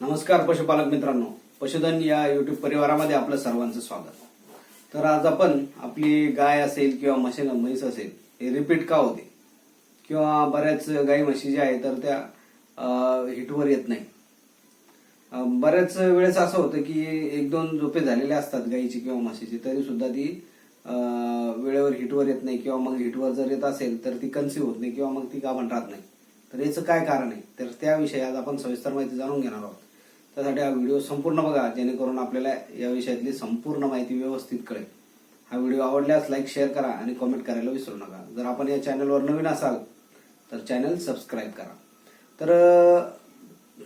नमस्कार पशुपालक मित्रांनो. पशुधन या युट्यूब परिवारामध्ये आपलं सर्वांचं स्वागत. तर आज आपण आपली गाय असेल किंवा म्हशी म्हैस असेल हे रिपीट का होते किंवा बऱ्याच गाई म्हशी ज्या आहेत तर त्या हिटवर येत नाही. बऱ्याच वेळेस असं होतं की एक दोन झोपे झालेले असतात गाईची किंवा म्हशीची तरी सुद्धा ती वेळेवर हिटवर येत नाही किंवा मग हिटवर जर येत असेल तर ती कन्सिव्ह होत नाही किंवा मग ती गाभण राहत नाही. तर याचं काय कारण आहे? तर त्याविषयी आज आपण सविस्तर माहिती जाणून घेणार आहोत. त्यासाठी हा व्हिडिओ संपूर्ण बघा जेणेकरून आपल्याला या विषयातली संपूर्ण माहिती व्यवस्थित कळेल. हा व्हिडिओ आवडल्यास लाईक शेअर करा आणि कॉमेंट करायला विसरू नका. जर आपण या चॅनलवर नवीन असाल तर चॅनल सबस्क्राईब करा. तर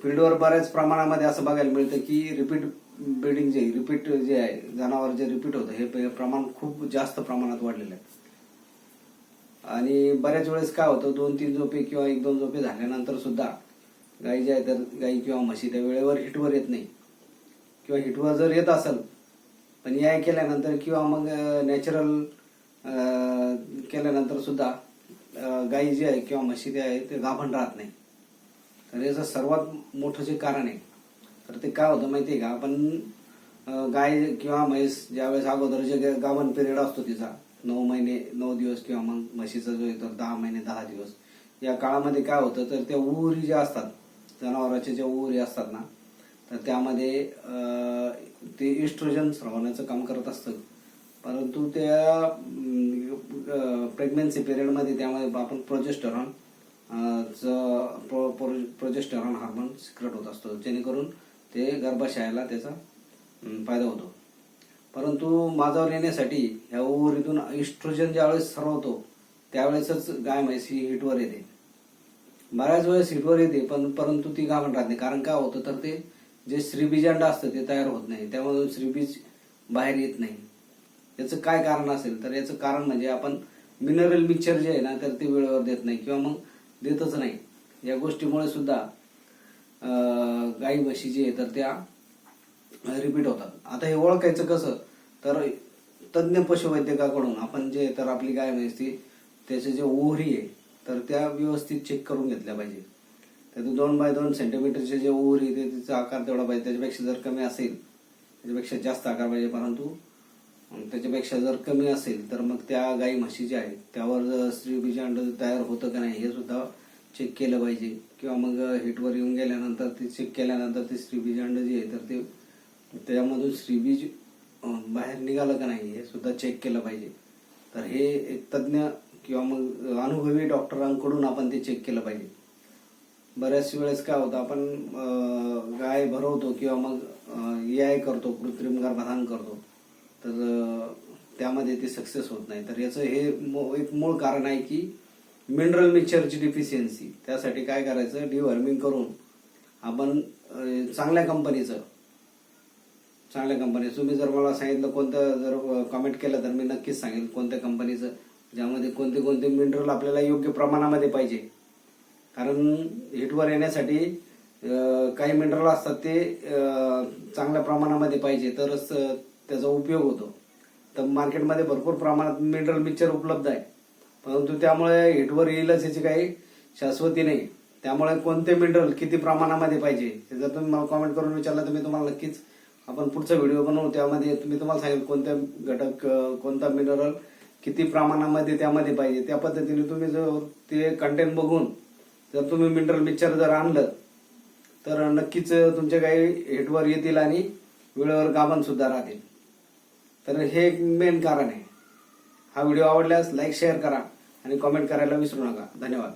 फील्डवर बऱ्याच प्रमाणामध्ये असं बघायला मिळतं की रिपीट ब्रिडिंग जे रिपीट जे आहे जनावर जे रिपीट होतं हे प्रमाण खूप जास्त प्रमाणात वाढलेलं आहे. आणि बऱ्याच वेळेस काय होतं दोन तीन झोपे किंवा एक दोन झोपे झाल्यानंतर सुद्धा गाई ज्या आहेत तर गाई किंवा म्हशी त्या वेळेवर हिटवर येत नाही. किंवा हिटवर जर येत असेल पण या केल्यानंतर किंवा मग नॅचरल केल्यानंतर सुद्धा गाई जी आहे किंवा म्हशी जे आहे ते गाभण राहत नाही. तर याचं सर्वात मोठं जे कारण आहे तर ते काय होतं माहिती आहे का? आपण गाय किंवा म्हैस ज्यावेळेस अगोदर जे गाभण पिरियड असतो तिचा नऊ महिने नऊ दिवस किंवा मग म्हशीचा जो येतो दहा महिने दहा दिवस या काळामध्ये काय होतं तर त्या उरी ज्या असतात जनावराचे ज्या उरी असतात ना तर त्यामध्ये ते इस्ट्रोजन स्रवण्याचं काम करत असतं. परंतु त्या प्रेग्नन्सी पिरियडमध्ये त्यामध्ये आपण प्रोजेस्टरॉन प्रोजेस्टरॉन हार्मोन सिक्रेट होत असतो. जेणेकरून ते गर्भाशयाला त्याचा फायदा होतो. परंतु माझावर येण्यासाठी ह्या ओव्हरीतून इस्ट्रोजन ज्यावेळेस सरवतो त्यावेळेसच गाय म्हैस ही हिटवर येते. बऱ्याच वेळेस सीटवर येते पण परंतु ती गाभण राहत. नाही कारण काय होतं तर ते जे श्रीबीजांड असतं ते तयार होत नाही. त्यामधून श्रीबीज बाहेर येत नाही. याचं काय कारण असेल? तर याचं कारण म्हणजे आपण मिनरल मिक्सचर जे आहे ना तर ते वेळेवर देत नाही किंवा मग देतच नाही. या गोष्टीमुळे सुद्धा गाई म्हशी जे आहे तर त्या रिपीट होतात. आता हे ओळखायचं कसं? तर तज्ज्ञ पशुवैद्यकाकडून आपण जे तर आपली गाय म्हैस ती त्याचे जे ओहरी आहे तर त्या व्यवस्थित चेक करून घेतल्या पाहिजे. त्यातून दोन बाय दोन सेंटीमीटरचे जे ऊर येते तिचा आकार तेवढा पाहिजे. त्याच्यापेक्षा जर कमी असेल त्याच्यापेक्षा जास्त आकार पाहिजे परंतु त्याच्यापेक्षा जर कमी असेल तर मग त्या गाई म्हशी ज्या आहेत त्यावर जर स्त्रीबीजांड तयार होतं का नाही हे सुद्धा चेक केलं पाहिजे. किंवा मग हिटवर येऊन गेल्यानंतर ते चेक केल्यानंतर ते स्त्रीबीजांड जे आहे तर ते त्यामधून स्त्रीबीज बाहेर निघालं का नाही हे सुद्धा चेक केलं पाहिजे. तर हे एक तज्ज्ञ किंवा मग अनुभवी डॉक्टरांकडून आपण ते चेक केलं पाहिजे. बऱ्याच वेळेस काय होतं आपण गाय भरवतो किंवा मग ए आय करतो कृत्रिम गर्भधान करतो तर त्यामध्ये ते सक्सेस होत नाही. तर याचं हे एक मूळ कारण आहे की मिनरल मिक्सचरची डिफिशियन्सी त्यासाठी काय करायचं डिवर्मिंग करून आपण चांगल्या कंपनीचं चांगल्या कंपनी तुम्ही जर मला सांगितलं कोणतं जर कमेंट केलं तर मी नक्कीच सांगेल कोणत्या कंपनीचं ज्यामध्ये कोणते कोणते मिनरल आपल्याला योग्य प्रमाणामध्ये पाहिजे. कारण हिटवर येण्यासाठी काही मिनरल असतात ते चांगल्या प्रमाणामध्ये पाहिजे तरच त्याचा उपयोग होतो. तर मार्केटमध्ये भरपूर प्रमाणात मिनरल मिक्सचर उपलब्ध आहे. परंतु त्यामुळे हिटवर येईलच याची काही शाश्वती नाही. त्यामुळे कोणते मिनरल किती प्रमाणामध्ये पाहिजे ते जर तुम्ही मला कमेंट करून विचारलं तर मी तुम्हाला नक्कीच आपण पुढचा व्हिडिओ बनवू. त्यामध्ये तुम्ही तुम्हाला सांगेल कोणत्या घटक कोणता मिनरल किती प्रमाणामध्ये त्यामध्ये पाहिजे. त्या पद्धतीने तुम्ही जर ते कंटेंट बघून जर तुम्ही मिनरल पिक्चर जर आणलं तर नक्कीच तुमच्या काही हेटवर येतील आणि वेळेवर गाभण सुद्धा राहतील. तर हे एक मेन कारण आहे. हा व्हिडिओ आवडल्यास लाईक शेअर करा आणि कॉमेंट करायला विसरू नका. धन्यवाद.